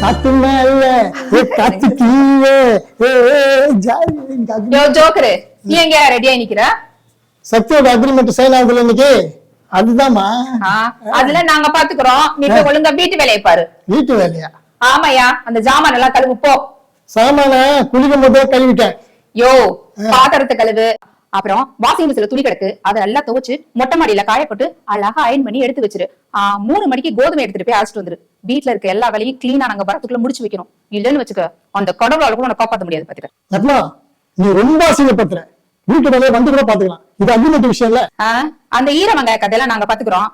காத்து மேல. ஏ காத்து கீழே. ஏ ஏ, ஜாலி. எனக்கு அது- யோ ஜோக்கரு நீ எங்க ரெடியா நிக்கிற? சத்யோட அக்ரிமெண்ட் சைன் ஆகுதுல இன்னைக்கு? அதுதாம்மா. ஆ, அதுல நாங்க பாத்துக்கிறோம். நீ ஒழுங்கா வீட்டு வேலையை பாரு. வீட்டு வேலையா? ஆமாயா அந்த ஜாமான் எல்லாம் கழுவு போ. சாமான குளிக்கும் போதே கழுவிட்டேன். யோ பாத்திரத்தை கழுவு. அப்புறம் வாஷிங் மிஷின்ல துணி கிடக்கு. அதை நல்லா துவைச்சு மொட்டை மாடியில காய போட்டு அழகா அயன் பண்ணி எடுத்து வச்சிரு. ஆ, மூணு மணிக்கு கோதுமை எடுத்துட்டு போய் அழைச்சிட்டு வந்துரு. வீட்ல இருக்க எல்லா வேலையும் கிளீனா நாங்க வரத்துக்குள்ள முடிச்சு வைக்கணும். இல்லன்னு வச்சுக்க அந்த கடவுளால கூட உன்னை காப்பாத்த முடியாது பாத்துக்க. நீ ரொம்ப அசிங்கப்படுத்துற வீட்டு வேலையை வந்து கூட பாத்துக்கலாம். இது அக்ரிமெண்ட் விஷயம் இல்ல. அந்த ஈர வெங்காய கதையெல்லாம் நாங்க பாத்துக்கிறோம்.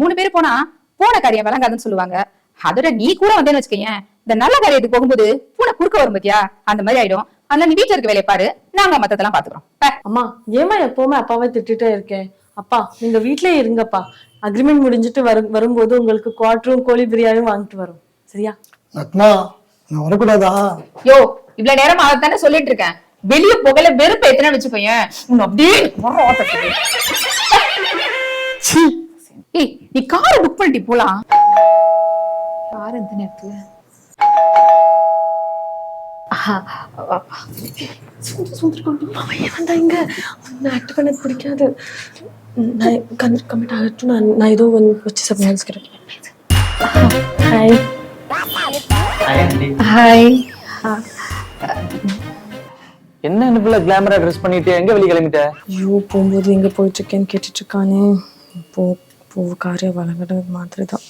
மூணு பேர் போனா போன காரியம் விளங்காதுன்னு சொல்லுவாங்க. அதோட நீ கூட வந்தேன்னு வச்சுக்கேன் இந்த நல்ல காரியத்துக்கு போகும்போது பூனை குறுக்க வரும் பாத்தியா? அந்த மாதிரி ஆயிடும். அதனால நீ வீட்டுல இருக்க வேலையை பாரு. நாங்க மத்ததெல்லாம் பாத்துக்கிறோம். பே. அம்மா ஏமா எப்பவுமே அப்பாவை திட்டிட்டே இருக்கேன் அப்பா நீங்க வீட்லயே இருங்கப்பா. அக்ரிமெண்ட் முடிஞ்சிட்டு வரும் வரும்போது உங்களுக்கு குவாட்டரும் கோழி பிரியாணியும் வாங்கிட்டு வரும். சரியா? ரத்னா நான் வரக்கூடாதா? யோ இவ்வளவு நேரம் அதைத்தானே சொல்லிட்டு இருக்கேன். வெளிய புகழ வெறுப்பு எத்தனை வச்சுக்கோயேன். உன்னை அப்படியே ஏய் நீ காரை புக் பண்ணிட்டு போலாம். யார் இந்த நேரத்துல? அவன் வந்தா இங்க? நான் ஆக்ட் பண்ணது பிடிக்காது. நான் கமிட் ஆகட்டும் நான் நான் ஏதோ வந்து வச்சு சமாளிச்சுக்கிறேன் ஹாய் ஹாய் என்ன இந்த கிளாமரா ட்ரெஸ் பண்ணிட்டு? எங்க வெளிய கிளம்பிட்ட? ஐயோ போகும்போது எங்க போயிட்டு இருக்கேன்னு கேட்டுட்டு இருக்கானே போ போ காரியம் வழங்குறது மாதிரி தான்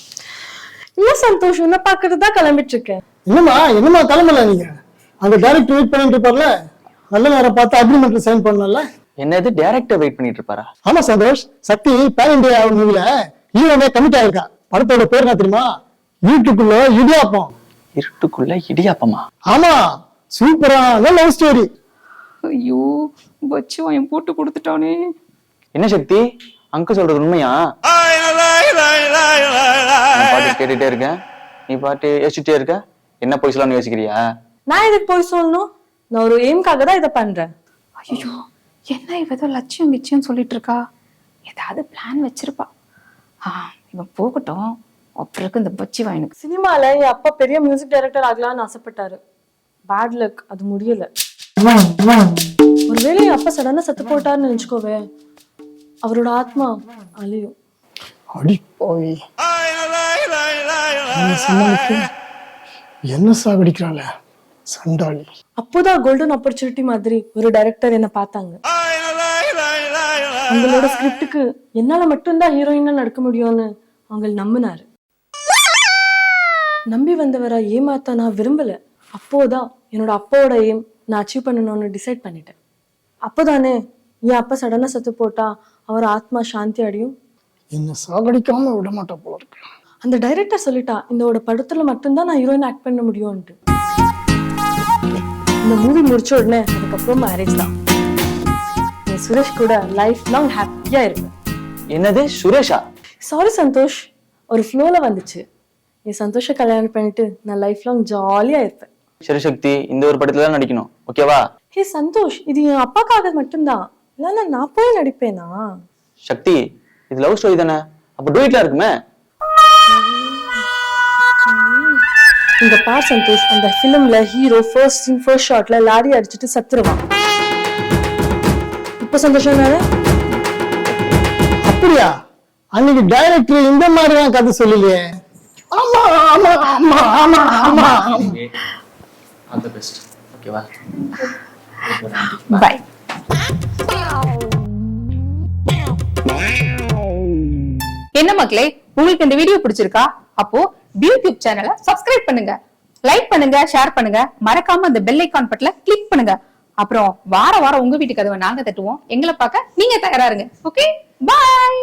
இல்ல சந்தோஷ் உன்னை பார்க்கறது தான் கிளம்பிட்டு இருக்கேன் என்னம்மா என்னம்மா கிளம்பல நீங்க? அந்த டைரக்டர் வெயிட் பண்ணிட்டு இருப்பார்ல? நல்ல நேரம் பார்த்து அக்ரிமெண்ட்ல சைன் பண்ணல என்னது டேரக்டர் வெயிட் பண்ணிட்டு இருப்பாரா? ஆமா சந்தோஷ் சக்தி பேன் இந்தியா மூவில ஹீரோனே கமிட் ஆயிருக்கா? படத்தோட பேர் என்ன தெரியுமா? வீட்டுக்குள்ள இடியாப்பம். இருட்டுக்குள்ள இடியாப்பமா? ஆமா சூப்பரான லவ் ஸ்டோரி ஐயோ வச்சு வாயம் போட்டு கொடுத்துட்டானே. என்ன சக்தி அங்கு சொல்றது உண்மையா? நான் பாட்டு கேட்டுட்டே இருக்கேன் நீ பாட்டு யோசிச்சுட்டே இருக்க. என்ன போய் சொல்லலாம்னு யோசிக்கிறியா? நான் இதுக்கு போய் சொல்லணும்? நான் ஒரு எய்ம்காக தான் இதை பண்றேன். ஐயோ என்ன இவ ஏதோ லட்சியம் கிச்சியம் சொல்லிட்டு இருக்கா ஏதாவது பிளான் வச்சிருப்பா. ஆ இவன் போகட்டும். அப்புறம் இந்த பச்சி வாயனுக்கு. சினிமால என் அப்பா பெரிய மியூசிக் டைரக்டர் ஆகலாம்னு ஆசைப்பட்டாரு. பேட் லக் அது முடியல. ஒருவேளை என் அப்பா சடனா செத்து போட்டாருன்னு நினைச்சுக்கோவே. அவரோட ஆத்மா அழியும். அடி போய். என்ன சாகடிக்கிறாள சண்டாளி. அப்போதான் கோல்டன் ஆப்பர்ச்சுனிட்டி மாதிரி ஒரு டைரக்டர் என்ன பார்த்தாங்க. அவங்களோட ஸ்கிரிப்டுக்கு என்னால மட்டும்தான் ஹீரோயினா நடக்க முடியும்னு அவங்க நம்பினாரு. நம்பி வந்தவரை ஏமாத்த நான் விரும்பல. அப்போதான் என்னோட அப்பாவோட எய்ம் நான் அச்சீவ் பண்ணணும்னு டிசைட் பண்ணிட்டேன். அப்போதானே என் அப்பா சடனா செத்து போட்டா அவர் ஆத்மா சாந்தி அடையும். என்ன சாகடிக்காம விட மாட்டா போல இருக்கு. அந்த டைரக்டர் சொல்லிட்டா இந்த படத்துல மட்டும்தான் நான் ஹீரோயின் ஆக்ட் பண்ண முடியும்ன்ட்டு. இந்த மூவி முடிச்ச உடனே அதுக்கப்புறம் மேரேஜ் தான். என் சுரேஷ் கூட லைஃப் லாங் ஹாப்பியா இருப்பேன் என்னது சுரேஷா? சாரி சந்தோஷ். ஒரு ஃப்ளோல வந்துச்சு. என் சந்தோஷ கல்யாணம் பண்ணிட்டு நான் லைஃப் லாங் ஜாலியா இருப்பேன். சரி சக்தி இந்த ஒரு படத்துல தான் நடிக்கணும். ஓகேவா ஹே சந்தோஷ் இது என் அப்பாக்காக மட்டும்தான். இல்லைன்னா நான் போய் நடிப்பேனா? சக்தி இது லவ் ஸ்டோரி தானே? அப்ப டூயிட்ல இருக்குமே? இந்த பார் சந்தோஷ் அந்த ஃபிலிம்ல ஹீரோ ஃபர்ஸ்ட் சீன் ஃபர்ஸ்ட் ஷாட்ல லாரி அடிச்சிட்டு சத்துருவான். இப்போ சந்தோஷம் தானே அப்படியா? அன்னைக்கு டைரக்டர் இந்த மாதிரி தான் கதை சொல்லலையே. ஆமா ஆமா ஆமா ஆமா ஆமா. ஆல் தி பெஸ்ட் ஓகேவா பாய் என்ன மக்களே உங்களுக்கு இந்த வீடியோ பிடிச்சிருக்கா? அப்போ யூடியூப் சேனலை சப்ஸ்கிரைப் பண்ணுங்க. லைக் பண்ணுங்க ஷேர் பண்ணுங்க. மறக்காம அந்த பெல் ஐக்கான் பட்டல கிளிக் பண்ணுங்க. அப்புறம் வார வாரம் உங்க வீட்டு கதவை நாங்க தட்டுவோம். எங்களை பார்க்க நீங்க தயாரா இருங்க. Okay bye